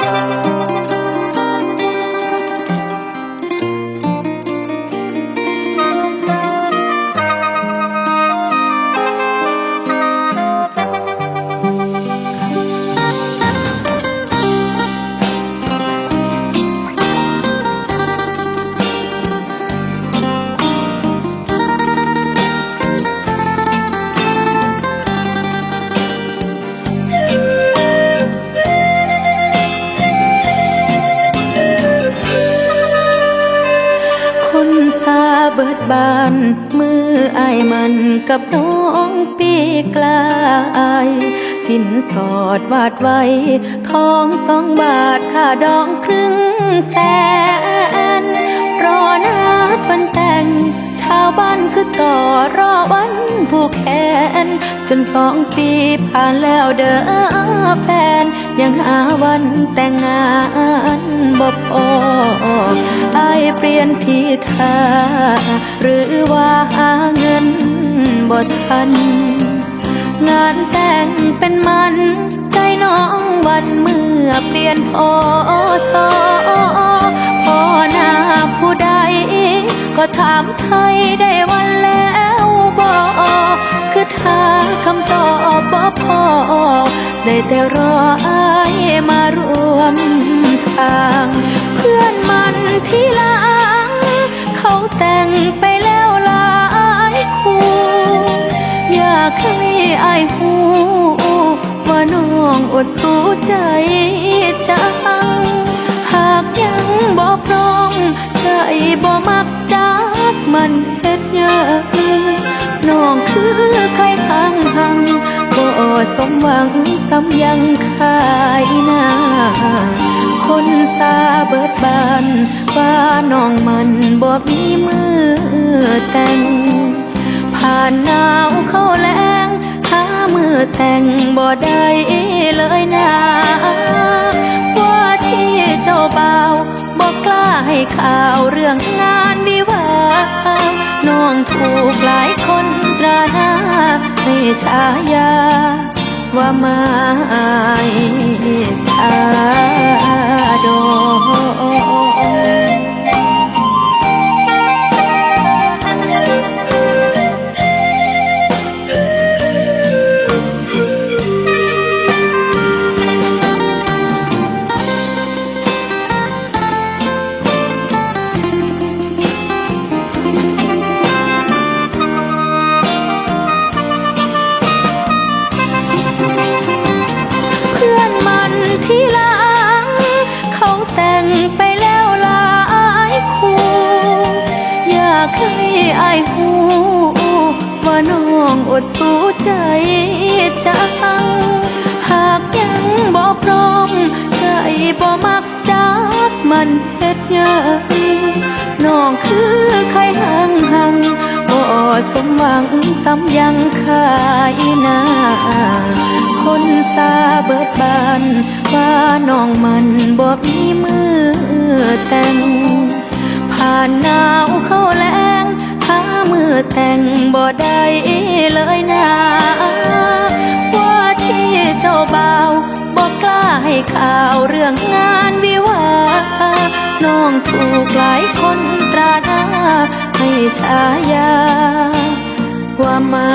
ค บิดบานมืออายมันกับน้องปีกลายสินสอดวาดไว้ทองสองบาทค่าดองครึ่งแสน รอนัดวันแต่ง ชาวบ้านคือต่อรอวันผูกแขน จนสองปีผ่านแล้วเด้อแฟน ยังหาวันแต่งงานบ่พอ เปลี่ยนที่ท่าหรือว่าหาเงินบ่ทัน งานแต่งเป็นมัน ใจน้องวันเมื่อเปลี่ยนพอสอพอหน้าผู้ใด ก็ถามไทยได้วันแล้วบอคือถ้าคำตอบบ่พอได้แต่รออายมารวมทาง เพื่อนมันที่หลังเขาแต่งไปแล้วหลายคู่อยากให้อายหูว่าน้องอดสู้ใจจังหากยังบ่พร้อมใจบ่มักจักมันเฮ็ดหยังน้องคือใครทางหังบ่สมหวังซ้ำยังขายหน้า คนสาเบิดบานว่าน้องมันบ่มีมือแต่ง ผ่านหนาวเข้าแรงหามือแต่งบ่ได้เลยนะว่าที่เจ้าเบ่าบอกกล้าให้ข่าวเรื่องงานวิวาน้องถูกหลายคนตราหน้าให้ฉายา ว่าไมาตาดงากให้อายหูว่าน้องอดสู้ใจจังหากยังบ่พร้อมใจบ่มักจักมันเฮ็ดยังน้องคือใครหังหังบ่สมหวังซ้ำยังขายหน้าคนสาเบิดบานว่าน้องมันบ่มีมือแต่ง ผ่านหนาวเข้าแรงหามือแต่งบ่ได้เลยนะว่าที่เจ้าบ่าวบอกกล้าให้ข่าวเรื่องงานวิวาน้องถูกหลายคนตราหน้าให้ฉายาว่ามา